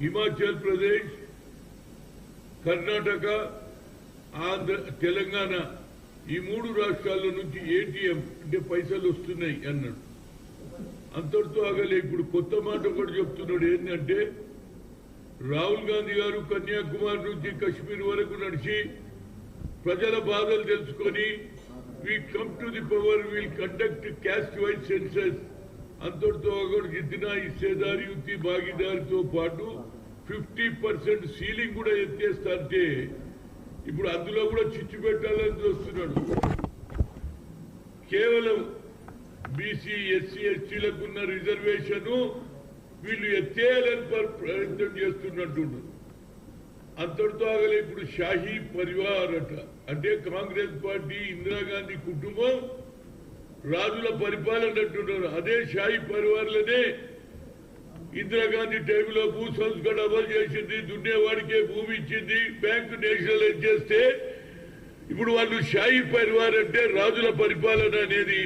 హిమాచల్ ప్రదేశ్ కర్ణాటక ఆంధ్ర తెలంగాణ ఈ మూడు రాష్ట్రాల నుంచి ఏటీఎం అంటే పైసలు వస్తున్నాయి అన్నాడు. అంతటితో ఆగలే. ఇప్పుడు కొత్త మాట ఒకటి చెప్తున్నాడు. ఏంటంటే రాహుల్ గాంధీ గారు కన్యాకుమారి నుంచి కశ్మీర్ వరకు నడిచి ప్రజల బాధలు తెలుసుకొని we come to the power will conduct caste wise census అంతటితో ఒకటి జిద్దిన ఇచ్చేదారి యుక్తి భాగీదారితో పాటు ఫిఫ్టీ పర్సెంట్ సీలింగ్ కూడా ఎత్తేస్తారంటే ఇప్పుడు అందులో కూడా చిచ్చు పెట్టాలని చూస్తున్నాడు. కేవలం బీసీ ఎస్సీ ఎస్టీలకు ఉన్న రిజర్వేషన్ వీళ్ళు ఎత్తేయాలని ప్రయత్నం చేస్తున్నట్టుండు. అంతటితో ఆగలే ఇప్పుడు షాహీ పరివార్ అట. అంటే కాంగ్రెస్ పార్టీ ఇందిరాగాంధీ కుటుంబం రాజుల పరిపాలన అంటున్నారు అదే షాయి పరివార్లనే ఇందిరాగాంధీ టైంలో భూ సంస్కరణ అమలు చేసింది దున్నేవాడికే భూమి ఇచ్చింది బ్యాంకు నేషనలైజ్ చేస్తే ఇప్పుడు వాళ్ళు షాయి పరివార్ అంటే రాజుల పరిపాలన అనేది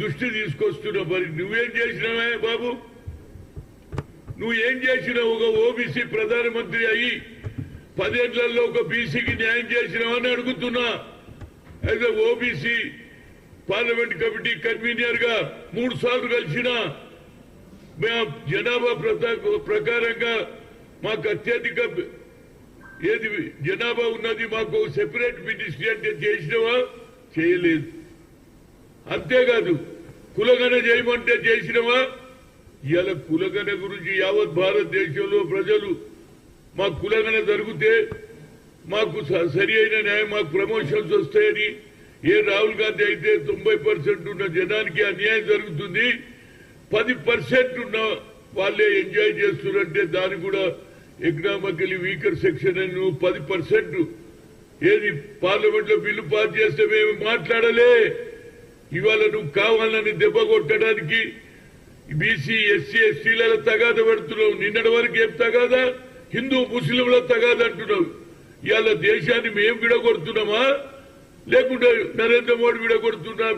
దృష్టి తీసుకొస్తున్న మరి. నువ్వేం చేసినావే బాబు? నువ్వు ఏం చేసినావు? ఒక ఓబీసీ ప్రధానమంత్రి అయ్యి పదేళ్ళలో ఒక బీసీకి న్యాయం చేసినావని అడుగుతున్నా. అయితే ఓబీసీ పార్లమెంట్ కమిటీ కన్వీనర్గా మూడు సార్లు కలిసిన మేము జనాభా ప్రకారంగా మాకు అత్యధిక ఏది జనాభా ఉన్నది మాకు సెపరేట్ మినిస్ట్రీ అంటే చేసినవా? చేయలేదు. అంతేకాదు కులగణ చేయమంటే చేసినవా? ఇవాళ కులగణ గురించి యావత్ భారతదేశంలో ప్రజలు మా కులగణ జరిగితే మాకు స- సరి అయిన న్యాయం మాకు ప్రమోషన్స్ వస్తాయని ఏ రాహుల్ గాంధీ అయితే తొంభై పర్సెంట్ ఉన్న జనానికి అన్యాయం జరుగుతుంది పది పర్సెంట్ ఉన్న వాళ్ళే ఎంజాయ్ చేస్తున్నారంటే దాని కూడా ఎకనామికలీ వీకర్ సెక్షన్ అని నువ్వు పది పర్సెంట్ ఏది పార్లమెంట్లో బిల్లు పాస్ చేస్తే మేము మాట్లాడలే. ఇవాళ నువ్వు కావాలని దెబ్బ కొట్టడానికి బీసీ ఎస్సీ ఎస్టీల తగాద పెడుతున్నావు. నిన్నటి వరకు ఏం తగాదా? హిందూ ముస్లింల తగాద అంటున్నావు ఇవాళ దేశాన్ని మేము విడగొడుతున్నామా? లేకుంటే నరేంద్ర మోడీ విడగొడుతున్నాం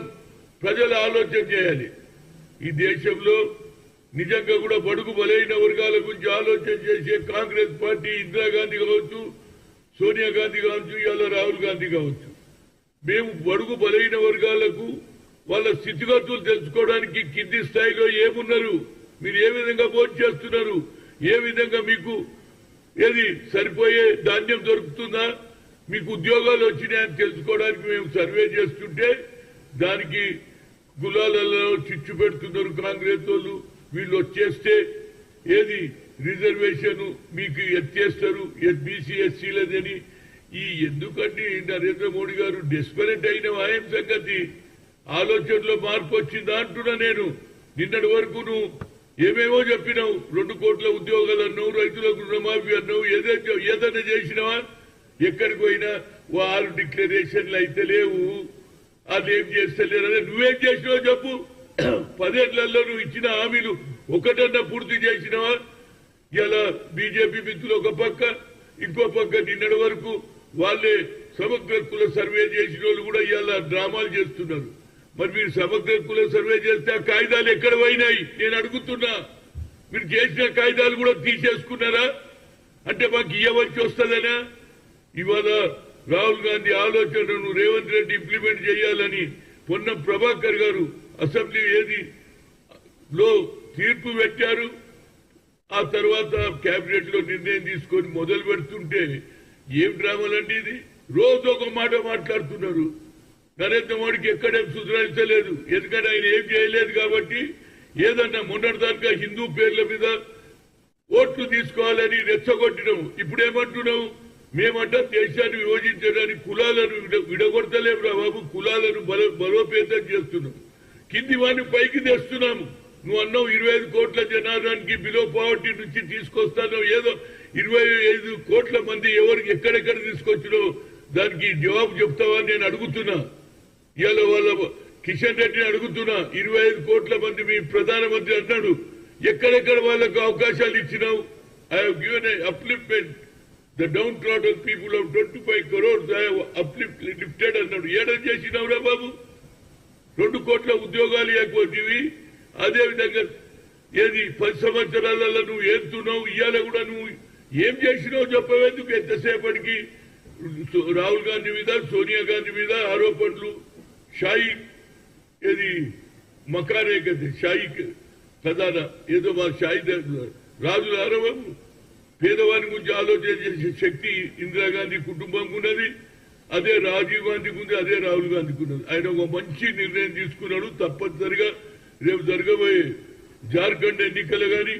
ప్రజలు ఆలోచన చేయాలి. ఈ దేశంలో నిజంగా కూడా బడుగు బలైన వర్గాల గురించి ఆలోచన చేసే కాంగ్రెస్ పార్టీ ఇందిరాగాంధీ కావచ్చు సోనియా గాంధీ కావచ్చు ఇవాళ రాహుల్ గాంధీ కావచ్చు. మేము బడుగు బలైన వర్గాలకు వాళ్ళ స్థితిగతులు తెలుసుకోవడానికి కింది స్థాయిలో ఏమున్నారు? మీరు ఏ విధంగా భోజనం చేస్తున్నారు? ఏ విధంగా మీకు ఏది సరిపోయే ధాన్యం దొరుకుతుందా? మీకు ఉద్యోగాలు వచ్చినాయని తెలుసుకోవడానికి మేము సర్వే చేస్తుంటే దానికి గులాలలో చిచ్చు పెడుతున్నారు కాంగ్రెస్ వాళ్ళు. వీళ్ళు వచ్చేస్తే ఏది రిజర్వేషన్ మీకు ఎత్తేస్తారు? ఎస్బీసీ ఎస్సీలదని. ఈ ఎందుకంటే నరేంద్ర మోడీ గారు డెస్పరేట్ అయిన ఆయన సంగతి? ఆలోచనలో మార్పు వచ్చిందా అంటున్నా నేను. నిన్నటి వరకు నువ్వు ఏమేమో చెప్పినావు. ఎక్కడికి పోయినా వాళ్ళు డిక్లరేషన్లు అయితే లేవు. అదేం అదే నువ్వేం చేసినావు చెప్పు. పదేళ్ళలో నువ్వు ఇచ్చిన హామీలు ఒకటన్నా పూర్తి చేసినావా? ఇలా బీజేపీ మిత్రులు ఒక పక్క ఇంకో పక్క నిన్నటి వరకు వాళ్ళే సమగ్ర కుల సర్వే చేసిన వాళ్ళు కూడా ఇవాళ డ్రామాలు చేస్తున్నారు. మరి మీరు సమగ్ర కుల సర్వే చేస్తే ఆ కాగితాలు ఎక్కడ పోయినాయి? నేను అడుగుతున్నా. మీరు చేసిన కాగితాలు కూడా తీసేసుకున్నారా? అంటే మాకు ఇవ్వవలసి వస్తుందనా? ఇవాళ రాహుల్ గాంధీ ఆలోచనను రేవంత్ రెడ్డి ఇంప్లిమెంట్ చేయాలని పొన్న ప్రభాకర్ గారు అసెంబ్లీ ఏది లో తీర్పు పెట్టారు. ఆ తర్వాత కేబినెట్లో నిర్ణయం తీసుకొని మొదలు పెడుతుంటే ఏం డ్రామాలండి ఇది? రోజు ఒక మాట మాట్లాడుతున్నారు. నరేంద్ర మోడీకి ఎక్కడేం సుధరించలేదు. ఎందుకంటే ఆయన ఏం చేయలేదు కాబట్టి ఏదన్నా మొన్నటిదాకా హిందూ పేర్ల మీద ఓట్లు తీసుకోవాలని రెచ్చగొట్టడం. ఇప్పుడేమంటున్నావు? మేమంట దేశాన్ని విభజించడానికి కులాలను విడగొడతలేము రా బాబు. కులాలను బలోపేతం చేస్తున్నాం. కింది వాడిని పైకి తెస్తున్నాము. నువ్వు అన్నావు ఇరవై ఐదు కోట్ల జనానికి బిలో పావర్టీ నుంచి తీసుకొస్తాను ఏదో ఇరవై ఐదు కోట్ల మంది ఎవరికి ఎక్కడెక్కడ తీసుకొచ్చినో దానికి జవాబు చెప్తావా నేను అడుగుతున్నా. ఇవాళ వాళ్ళ కిషన్ రెడ్డిని అడుగుతున్నా. ఇరవై ఐదు కోట్ల మంది మీ ప్రధానమంత్రి అన్నాడు. ఎక్కడెక్కడ వాళ్ళకు అవకాశాలు ఇచ్చినావు? I have given upliftment the downtrodden people of twenty five crores uplift lifted అన్నాడు ఏడం చేసినావురా బాబు? రెండు కోట్ల ఉద్యోగాలు ఇవ్వకపోతేవి అదేవిధంగా ఏది పది సంవత్సరాలలో నువ్వు ఏతున్నావు ఇవాళ కూడా నువ్వు ఏం చేసినావు చెప్పవేందుకు ఎంతసేపటికి? రాహుల్ గాంధీ మీద సోనియా గాంధీ మీద ఆరోపణలు. షాయి ఏది మకానే కదా షాయి ఖజానా ఏదో మా షాయి రాజు ఆరోపణలు పేదవాని గురించి ఆలోచన చేసే శక్తి ఇందిరాగాంధీ కుటుంబం ఉన్నది. అదే రాజీవ్ గాంధీకి ఉంది అదే రాహుల్ గాంధీకి ఉన్నది. ఆయన ఒక మంచి నిర్ణయం తీసుకున్నాడు. తప్పనిసరిగా రేపు జరగబోయే జార్ఖండ్ ఎన్నికలు కానీ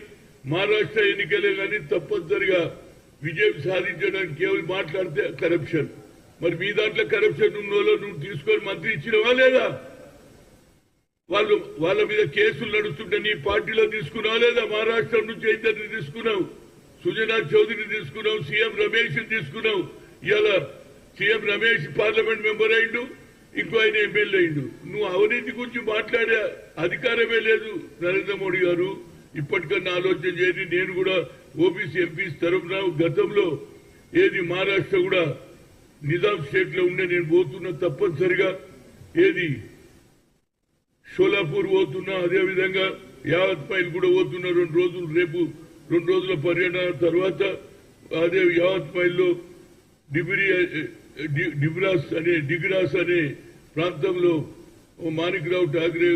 మహారాష్ట్ర ఎన్నికలే కానీ తప్పనిసరిగా విజయం సాధించడానికి కేవలం మాట్లాడితే కరప్షన్. మరి మీ దాంట్లో కరప్షన్ ఉన్న వాళ్ళు నువ్వు తీసుకొని మంత్రి ఇచ్చినవా లేదా? వాళ్ళు వాళ్ళ మీద కేసులు నడుస్తుంటే నీ పార్టీలో తీసుకున్నావా లేదా? మహారాష్ట్ర నుంచి ఇద్దరిని తీసుకున్నావు? సుజనా చౌదరిని తీసుకున్నాం సీఎం రమేష్ తీసుకున్నాం. ఇవాళ సీఎం రమేష్ పార్లమెంట్ మెంబర్ అయిండు ఇంకో ఆయన ఎమ్మెల్యే అయిండు. నువ్వు అవినీతి గురించి మాట్లాడే అధికారమే లేదు నరేంద్ర మోడీ గారు. ఇప్పటికన్నా ఆలోచన చేయండి నేను కూడా ఓబీసీ ఎంపీస్ తరఫున గతంలో ఏది మహారాష్ట్ర కూడా నిజాం స్టేట్లో ఉండే నేను పోతున్నా తప్పనిసరిగా. ఏది షోలాపూర్ పోతున్నా అదే విధంగా యావత్ పైలు కూడా పోతున్నా రెండు రోజులు రేపు రెండు రోజుల పర్యటన తర్వాత అదే యావత్ డిబ్రి డి- డిబ్రాస్ అనే డిగ్రాస్ అనే ప్రాంతంలో మాణిక్రావు ఠాగరే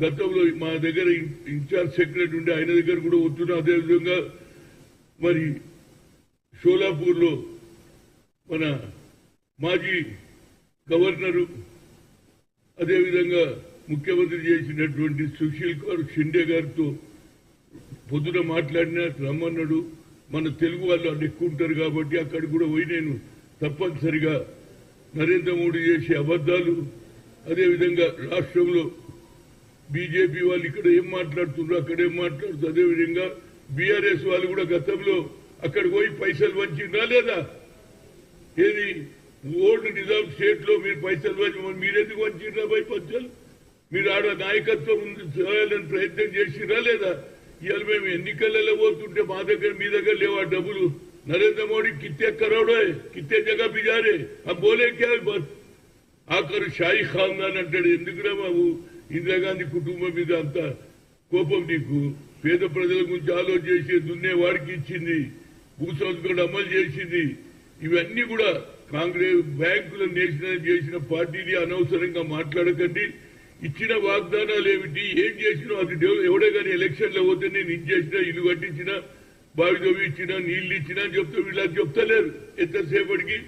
గతంలో మా దగ్గర ఇన్ఛార్జ్ సెక్రటరీ ఉండే ఆయన దగ్గర కూడా వస్తున్నా అదేవిధంగా మరి షోలాపూర్లో మన మాజీ గవర్నరు అదేవిధంగా ముఖ్యమంత్రి చేసినటువంటి సుశీల్ కుమార్ షిండే గారితో పొద్దున మాట్లాడినా రమ్మన్నాడు. మన తెలుగు వాళ్ళు అక్కడ ఎక్కువ ఉంటారు కాబట్టి అక్కడ కూడా పోయి నేను తప్పనిసరిగా నరేంద్ర మోడీ చేసే అబద్దాలు అదేవిధంగా రాష్ట్రంలో బీజేపీ వాళ్ళు ఇక్కడ ఏం మాట్లాడుతున్నారు అక్కడ ఏం మాట్లాడుతున్నారు అదేవిధంగా బీఆర్ఎస్ వాళ్ళు కూడా గతంలో అక్కడ పోయి పైసలు వంచిందా లేదా? ఏది? ఓల్డ్ నిజాం స్టేట్లో మీరు పైసలు వంచి మీరెందుకు వంచిర్రా పై పైసలు మీరు ఆడ నాయకత్వం ఉంది చేయాలని ప్రయత్నం చేసిరా లేదా? ఇవాళ మేము ఎన్నికలలో పోతుంటే మా దగ్గర మీ దగ్గర లేవా డబ్బులు నరేంద్ర మోడీ కిత్తే కరోడో है, కిత్తే జగ బిజారే हम बोले क्या बस ఆఖరు షాయి ఖాందాన్ అంటాడు ఎందుకురా బాబు ఇందిరాగాంధీ కుటుంబం మీద అంత కోపం నీకు పేద ప్రజల గురించి ఆలోచన చేసి దున్నే వాడికి ఇచ్చింది భూసంస్కరణ అమలు చేసింది ఇవన్నీ కూడా కాంగ్రెస్ బ్యాంకుల నేషనల్ చేసిన పార్టీని అనవసరంగా మాట్లాడకండి ఇచ్చిన వాగ్దానాలు ఏమిటి? ఏం చేసినా అది ఎవడే కానీ ఎలక్షన్లో పోతే నేను ఇది చేసినా ఇల్లు కట్టించినా బావి తవ్వి ఇచ్చినా నీళ్ళు ఇచ్చినా అని చెప్తే వీళ్ళకి చెప్తలేరు. ఎంతసేపటికి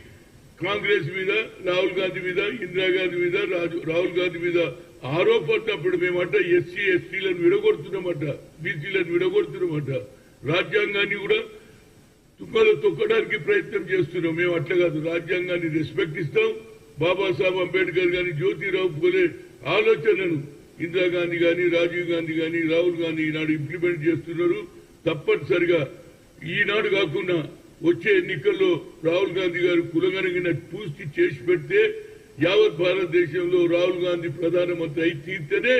కాంగ్రెస్ మీద రాహుల్ గాంధీ మీద ఇందిరాగాంధీ మీద రాజు- రాహుల్ గాంధీ మీద ఆరోపడినప్పుడు మేమంట ఎస్సీ ఎస్టీలను విడగొడుతున్నామట బీసీలను విడగొడుతున్నామట. రాజ్యాంగాన్ని కూడా తుక్కలు తొక్కడానికి ప్రయత్నం చేస్తున్నాం. మేము అట్లా కాదు. రాజ్యాంగాన్ని రెస్పెక్ట్ ఇస్తాం. బాబాసాహెబ్ అంబేద్కర్ గాని జ్యోతిరావు పూలే ఆలోచనను ఇందిరాగాంధీ గాని రాజీవ్ గాంధీ గాని రాహుల్ గాంధీ ఈనాడు ఇంప్లిమెంట్ చేస్తున్నారు. తప్పనిసరిగా ఈనాడు కాకుండా వచ్చే ఎన్నికల్లో రాహుల్ గాంధీ గారు కులగనగిన పూర్తి చేసి పెడితే యావత్ భారతదేశంలో రాహుల్ గాంధీ ప్రధానమంత్రి అయి తీర్తేనే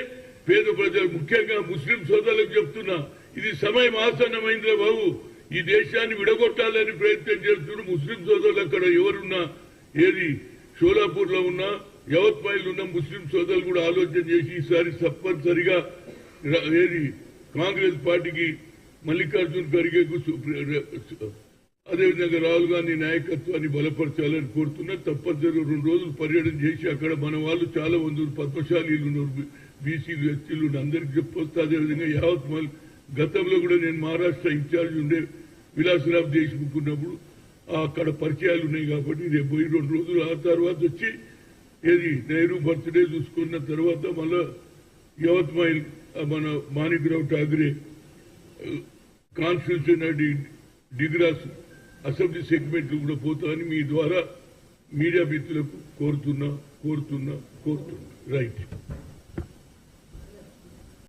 పేద ప్రజలు ముఖ్యంగా ముస్లిం సోదరులకు చెప్తున్నా ఇది సమయం ఆసన్నమైందిరా బాబు. ఈ దేశాన్ని విడగొట్టాలని ప్రయత్నం చేస్తున్న ముస్లిం సోదరులు అక్కడ ఎవరున్నా? ఏది? షోలాపూర్లో ఉన్నా? యవత్మాయిలు ఉన్న ముస్లిం సోదరులు కూడా ఆలోచన చేసి ఈసారి తప్పనిసరిగా ఏది కాంగ్రెస్ పార్టీకి మల్లికార్జున్ ఖర్గేకు అదేవిధంగా రాహుల్ గాంధీ నాయకత్వాన్ని బలపరచాలని కోరుతున్నా. తప్పనిసరిగా రెండు రోజులు పర్యటన చేసి అక్కడ మన వాళ్ళు చాలా మంది పద్మశాలీలు ఉన్నారు. బీసీలు ఎస్టీలు అందరికి చెప్పొస్తే. అదేవిధంగా యావత్ గతంలో కూడా నేను మహారాష్ట్ర ఇన్ఛార్జ్ ఉండే విలాసరావు దేశ్ముఖ్ ఉన్నప్పుడు అక్కడ పరిచయాలు ఉన్నాయి కాబట్టి రేపు పోయి రెండు రోజులు ఆ తర్వాత వచ్చి ఏది? నెహ్రూ బర్త్డే చూసుకున్న తర్వాత మళ్ళా యవత్మాయిల్ మన Manikrao Thakre constitution deGrasse assembly సెగ్మెంట్లు కూడా పోతామని మీ ద్వారా మీడియా మిత్రులకు కోరుతున్నా కోరుతున్నా కోరుతున్నా. రైట్.